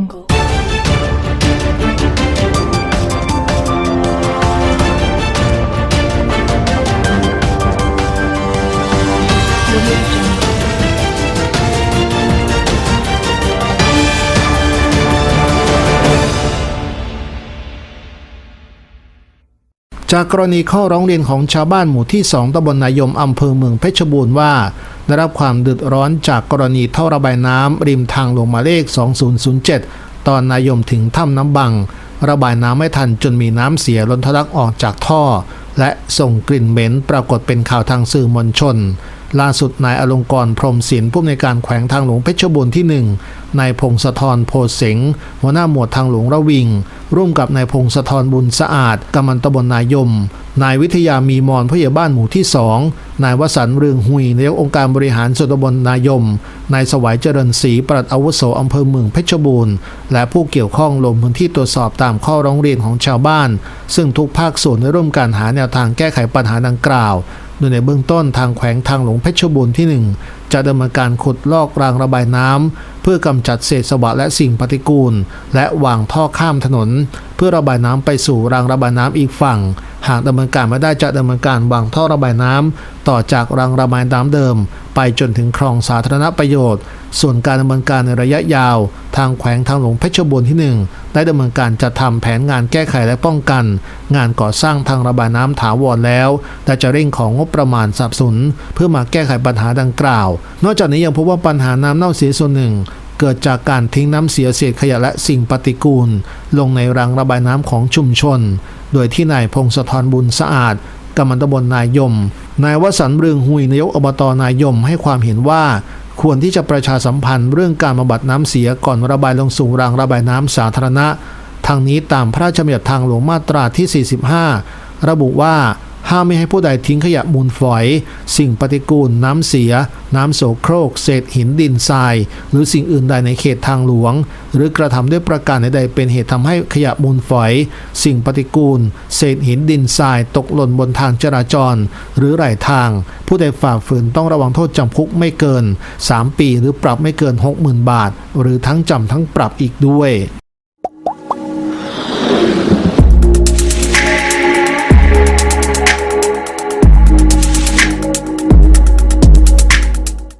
Jungle. Jungle. จากกรณีข้อร้องเรียนของชาวบ้านหมู่ที่ 2ตำบลนายม อำเภอเมืองเพชรบูรณ์ว่า ได้รับความเดือดร้อนจากกรณีท่อระบายน้ำริมทางหลวงหมายเลข 2007 ตอนนายมถึงถ้ำน้ำบัง ระบายน้ำไม่ทันจนมีน้ำเสียล้นทะลักออกจากท่อ และส่งกลิ่นเหม็นปรากฏเป็นข่าวทางสื่อมวลชน ล่าสุดนายอลงกรพรมศิลป์ผู้อำนวยการแขวงทางหลวงเพชรบูรณ์ที่ 1 นายพงศธรโพเสงหัวหน้าหมวดทางหลวงระวิง ร่วมกับนายพงศธรบุญสะอาดกำมันตบลนายม นายวิทยามีมอนผู้ใหญ่บ้านหมู่ที่2นายวสันเรืองหุยนายกองค์การบริหารส่วนตำบลนายม นายสวัยเจริญศรีปลัดอาวุโสอำเภอเมืองเพชรบูรณ์ และผู้เกี่ยวข้องลงพื้นที่ตรวจสอบตามข้อร้องเรียนของชาวบ้าน ซึ่งทุกภาคส่วนได้ร่วมกันหาแนวทางแก้ไขปัญหาดังกล่าว โดยในเบื้องต้นทางแขวงทางหลวงเพชรบูรณ์ที่ 1จะดำเนินการขุดลอกรางระบายน้ำเพื่อกำจัดเศษสวะและสิ่งปฏิกูล และวางท่อข้ามถนน เพื่อระบายน้ำไปสู่รางระบายน้ำอีกฝั่ง หากดำเนินการไม่ได้จะดำเนินการวางท่อระบายน้ำต่อจากรางระบายน้ำเดิม ไปจนถึงคลองสาธารณประโยชน์ ส่วนการดำเนินการในระยะยาว ทางแขวงทางหลวงเพชรบูรณ์ที่ 1 ได้ดำเนินการจัดทำแผนงานแก้ไขและป้องกัน งานก่อสร้างทางระบายน้ำถาวรแล้วและจะเร่งของงบประมาณสับสนุนเพื่อมาแก้ไขปัญหาดังกล่าวนอกจากนี้ยังพบว่าปัญหาน้ำเน่าเสียส่วนหนึ่ง เกิดจากการทิ้งน้ำเสียเศษขยะและสิ่งปฏิกูล ลงในรางระบายน้ำของชุมชน โดยที่นายพงศธรบุญสะอาดกำมันตบลนายยม นายวสันเรืองหุยนายกอบตนายมให้ความเห็นว่าควรที่จะประชาสัมพันธ์เรื่องการบำบัดน้ำเสียก่อนระบายลงสู่รางระบายน้ำสาธารณะทางนี้ตามพระราชบัญญัติทางหลวงมาตราที่ 45 ระบุว่า ห้ามไม่ให้ผู้ใดทิ้งขยะมูลฝอย สิ่งปฏิกูล น้ำเสีย น้ำโสโครก เศษหินดินทราย หรือสิ่งอื่นใดในเขตทางหลวง หรือกระทำด้วยประการใดๆเป็นเหตุทำให้ขยะมูลฝอย สิ่งปฏิกูล เศษหินดินทราย ตกหล่นบนทางจราจร หรือไหลทาง ผู้ใดฝ่าฝืนต้องระวังโทษจำคุกไม่เกิน 3 ปี หรือปรับไม่เกิน 60,000 บาท หรือทั้งจำทั้งปรับอีกด้วย